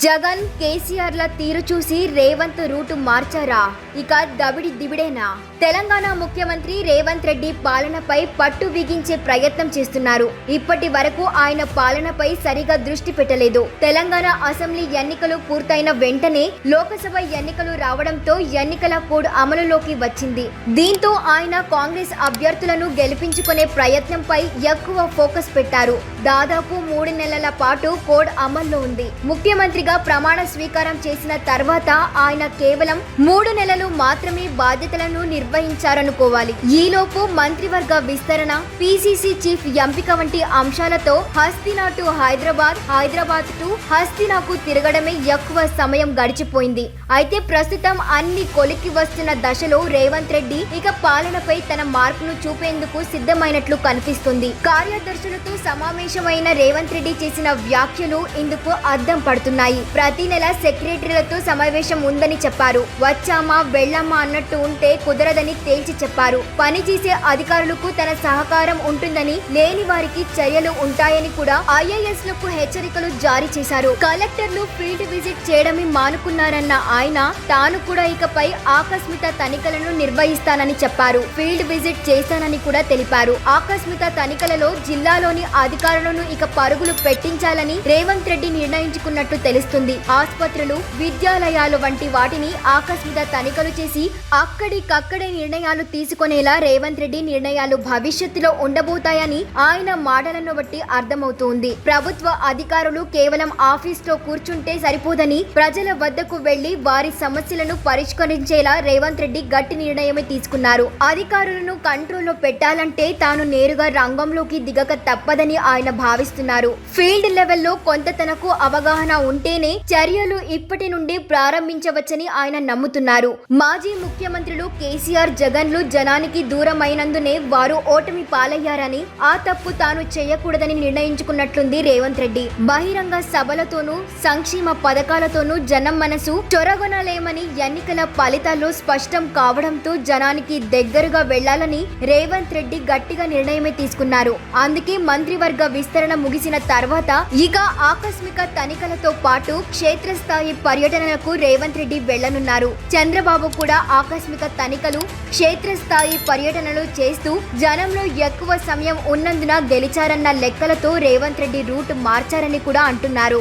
జగన్ కేసీఆర్ల తీరు చూసి రేవంత్ రూటు మార్చారా? ఇక దబిడి దిబిడేనా? తెలంగాణ ముఖ్యమంత్రి రేవంత్ రెడ్డి పాలనపై పట్టు బిగించే ప్రయత్నం చేస్తున్నారు. ఇప్పటి వరకు ఆయన పాలనపై సరిగా దృష్టి పెట్టలేదు. తెలంగాణ అసెంబ్లీ ఎన్నికలు పూర్తయిన వెంటనే లోకసభ ఎన్నికలు రావడంతో ఎన్నికల కోడ్ అమలులోకి వచ్చింది. దీంతో ఆయన కాంగ్రెస్ అభ్యర్థులను గెలిపించుకునే ప్రయత్నంపై ఎక్కువ ఫోకస్ పెట్టారు. దాదాపు మూడు నెలల పాటు కోడ్ అమల్లో ఉంది. ముఖ్యమంత్రిగా ప్రమాణ స్వీకారం చేసిన తర్వాత ఆయన కేవలం మూడు నెలలు మాత్రమే బాధ్యతలను నిర్వహించారనుకోవాలి. ఈలోపు మంత్రివర్గ విస్తరణ పిసిసి చీఫ్ ఎంపిక వంటి అంశాలతో హస్తినా టు హైదరాబాద్ హైదరాబాద్ టు హస్తినాకు తిరగడమే ఎక్కువ సమయం గడిచిపోయింది. అయితే ప్రస్తుతం అన్ని కొలికి వస్తున్న దశలో రేవంత్ రెడ్డి ఇక పాలనపై తన మార్పును చూపేందుకు సిద్ధమైనట్లు కనిపిస్తుంది. కార్యదర్శులతో సమావేశం ముఖ్యమైన రేవంత్ రెడ్డి చేసిన వ్యాఖ్యలు ఇందుకు అద్దం పడుతున్నాయి. ప్రతి నెల సెక్రటరీలతో సమావేశం ఉందని చెప్పారు. వచ్చామా వెళ్ళామా అన్నట్టు ఉంటే కుదరదని తేల్చి చెప్పారు. పనిచేసే అధికారులకు తన సహకారం ఉంటుందని లేని వారికి చర్యలు ఉంటాయని కూడా ఐఏఎస్లకు హెచ్చరికలు జారీ చేశారు. కలెక్టర్లు ఫీల్డ్ విజిట్ చేయడమే మానుకున్నారన్న ఆయన తాను కూడా ఇకపై ఆకస్మిక తనిఖీలను నిర్వహిస్తానని చెప్పారు. ఫీల్డ్ విజిట్ చేశానని కూడా తెలిపారు. ఆకస్మిక తనిఖీలలో జిల్లాలోని అధికారులు అధికారులను ఇక పరుగులు పెట్టించాలని రేవంత్ రెడ్డి నిర్ణయించుకున్నట్టు తెలుస్తుంది. ఆసుపత్రులు విద్యాలయాలు వంటి వాటిని ఆకస్మిక తనిఖీలు చేసి అక్కడికక్కడే నిర్ణయాలు తీసుకునేలా రేవంత్ రెడ్డి నిర్ణయాలు భవిష్యత్తులో ఉండబోతాయని ఆయన మాటలను బట్టి అర్థమవుతోంది. ప్రభుత్వ అధికారులు కేవలం ఆఫీస్లో కూర్చుంటే సరిపోదని ప్రజల వద్దకు వెళ్ళి వారి సమస్యలను పరిష్కరించేలా రేవంత్ రెడ్డి గట్టి నిర్ణయమే తీసుకున్నారు. అధికారులను కంట్రోల్లో పెట్టాలంటే తాను నేరుగా రంగంలోకి దిగక తప్పదని ఆయన భావిస్తున్నారు. ఫీల్డ్ లెవెల్లో కొంత తనకు అవగాహన ఉంటేనే చర్యలు ఇప్పటి నుండి ప్రారంభించవచ్చని ఆయన నమ్ముతున్నారు. మాజీ ముఖ్యమంత్రులు కేసీఆర్ జగన్లు జనానికి దూరమైనందునే వారు ఓటమి పాలయ్యారని ఆ తప్పు తాను చేయకూడదని నిర్ణయించుకున్నట్లుంది రేవంత్ రెడ్డి. బహిరంగ సభలతోనూ సంక్షేమ పథకాలతోనూ జనం మనసు చొరగొనలేమని ఎన్నికల ఫలితాల్లో స్పష్టం కావడంతో జనానికి దగ్గరగా వెళ్ళాలని రేవంత్ రెడ్డి గట్టిగా నిర్ణయమే తీసుకున్నారు. అందుకే మంత్రివర్గ విస్తరణ ముగిసిన తర్వాత ఇక ఆకస్మిక తనిఖీలతో పాటు క్షేత్రస్థాయి పర్యటనలకు రేవంత్ రెడ్డి వెళ్ళనున్నారు. చంద్రబాబు కూడా ఆకస్మిక తనిఖీలు క్షేత్రస్థాయి పర్యటనలు చేస్తూ జనంలో ఎక్కువ సమయం ఉన్నందున గెలిచారన్న లెక్కలతో రేవంత్ రెడ్డి రూట్ మార్చారని కూడా అంటున్నారు.